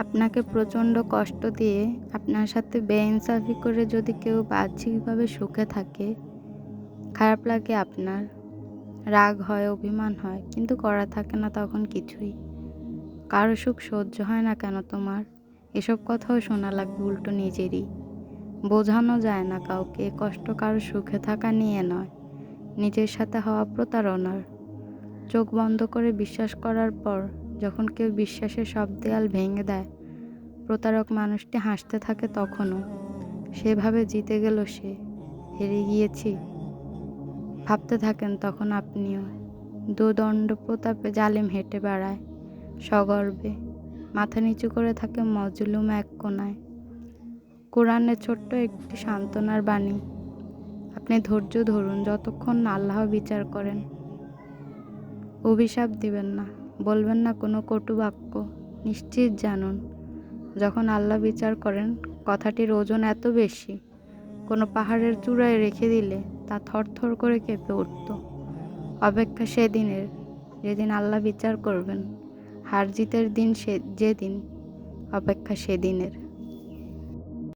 আপনাকে প্রচণ্ড কষ্ট দিয়ে আপনার সাথে বেইনসাফি করে যদি কেউ বাহ্যিকভাবে সুখে থাকে, খারাপ লাগে আপনার, রাগ হয়, অভিমান হয়, কিন্তু করা থাকে না তখন কিছুই। কারও সুখ সহ্য হয় না কেন তোমার? এসব কথাও শোনা লাগবে উল্টো নিজেরই। বোঝানো যায় না কাউকে, কষ্ট কারও সুখে থাকা নিয়ে নয়, নিজের সাথে হওয়া প্রতারণার। চোখ বন্ধ করে বিশ্বাস করার পর যখন কেউ বিশ্বাসের সব দেয়াল ভেঙে দেয়, প্রতারক মানুষটি হাসতে থাকে তখনও। সেভাবে জিতে গেল সে, হেরে গিয়েছি। ভাবতে থাকেন তখন আপনিও দুদণ্ড প্রতাপে জালেম হেঁটে বেড়ায়, সগর্বে, মাথা নিচু করে থাকে মজলুম এক কোনায় কোরআনের ছোট্ট একটি সান্ত্বনার বাণী, আপনি ধৈর্য ধরুন যতক্ষণ আল্লাহ বিচার করেন। অভিশাপ দিবেন না। বলবেন না কোনো কটু বাক্য, নিশ্চিত জানুন। যখন আল্লাহ বিচার করেন, কথাটির ওজন এত বেশি, কোনো পাহাড়ের চূড়ায় রেখে দিলে তা থরথর করে কেঁপে উঠত। অপেক্ষা সেদিনের, যেদিন আল্লাহ বিচার করবেন, হার জিতের দিন সে, যেদিন, অপেক্ষা সেদিনের।